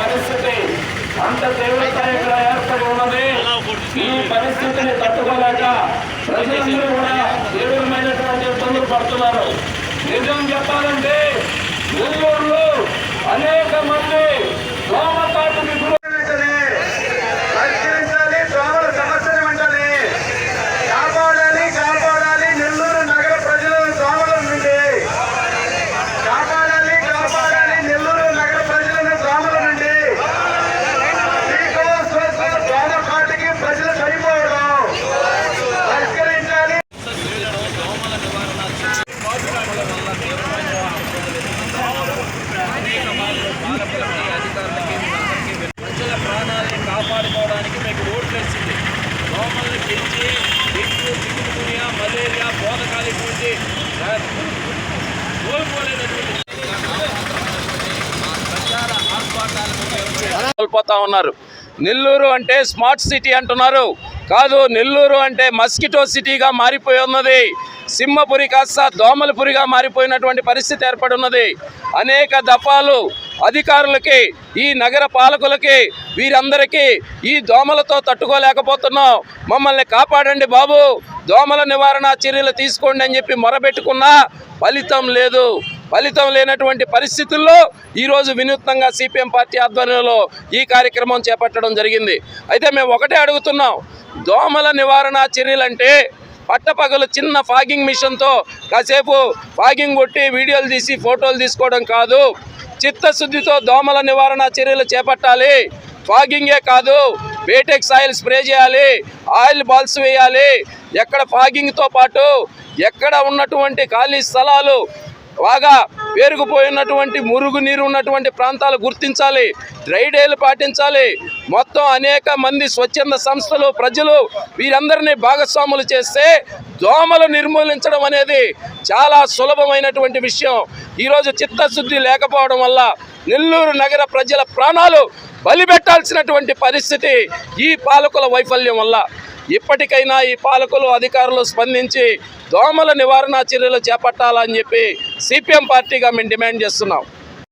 పరిస్థితి అంత తీవ్రస్థాయిలో ఏర్పడి ఉన్నది. ఈ పరిస్థితిని తట్టుకోలేక ప్రజలందరూ కూడా తీవ్రమైనటువంటి ఇబ్బందులు పడుతున్నారు. నిజం చెప్పాలంటే నెల్లూరులో అనేక మంది ప్రజల కాపాడుకోవడానికి మీకు ఓట్లు దోమల్ని పెంచి డెంగ్యూ మలేరియా బోధకాలు కోల్పోలేనటువంటి ప్రచార ఆర్భాటాలను కోల్పోతా ఉన్నారు. నెల్లూరు అంటే స్మార్ట్ సిటీ అంటున్నారు. కాదు నెల్లూరు అంటే మస్కిటో సిటీగా మారిపోయి ఉన్నది సింహపురి కాస్త దోమలపురిగా మారిపోయినటువంటి పరిస్థితి ఏర్పడున్నది. అనేక దఫాలు అధికారులకి ఈ నగర పాలకులకి వీరందరికీ ఈ దోమలతో తట్టుకోలేకపోతున్నాం. మమ్మల్ని కాపాడండి బాబు. దోమల నివారణ చర్యలు తీసుకోండి అని చెప్పి మొరబెట్టుకున్నా ఫలితం లేదు. ఫలితం లేనటువంటి పరిస్థితుల్లో ఈరోజు వినూత్నంగా సిపిఎం పార్టీ ఆధ్వర్యంలో ఈ కార్యక్రమం చేపట్టడం జరిగింది. అయితే మేము ఒకటే అడుగుతున్నాం. దోమల నివారణ చర్యలంటే పట్టపగలు చిన్న ఫాగింగ్ మిషన్తో కాసేపు ఫాగింగ్ కొట్టి వీడియోలు తీసి ఫోటోలు తీసుకోవడం కాదు. చిత్తశుద్ధితో దోమల నివారణ చర్యలు చేపట్టాలి. ఫాగింగే కాదు బేటెక్స్ ఆయిల్ స్ప్రే చేయాలి ఆయిల్ బాల్స్ వేయాలి. ఎక్కడ ఫాగింగ్తో పాటు ఎక్కడ ఉన్నటువంటి ఖాళీ స్థలాలు బాగా పేరుకుపోయినటువంటి మురుగు నీరు ఉన్నటువంటి ప్రాంతాలు గుర్తించాలి డ్రైడేలు పాటించాలి. మొత్తం అనేక మంది స్వచ్ఛంద సంస్థలు ప్రజలు వీరందరినీ భాగస్వాములు చేస్తే దోమలు నిర్మూలించడం అనేది చాలా సులభమైనటువంటి విషయం. ఈరోజు చిత్తశుద్ధి లేకపోవడం వల్ల నెల్లూరు నగర ప్రజల ప్రాణాలు బలిపెట్టాల్సినటువంటి పరిస్థితి ఈ పాలకుల వైఫల్యం వల్ల. ఇప్పటికైనా ఈ పాలకులు అధికారులు స్పందించి దోమల నివారణ చర్యలు చేపట్టాలని చెప్పి సిపిఎం పార్టీగా మేము డిమాండ్ చేస్తున్నాం.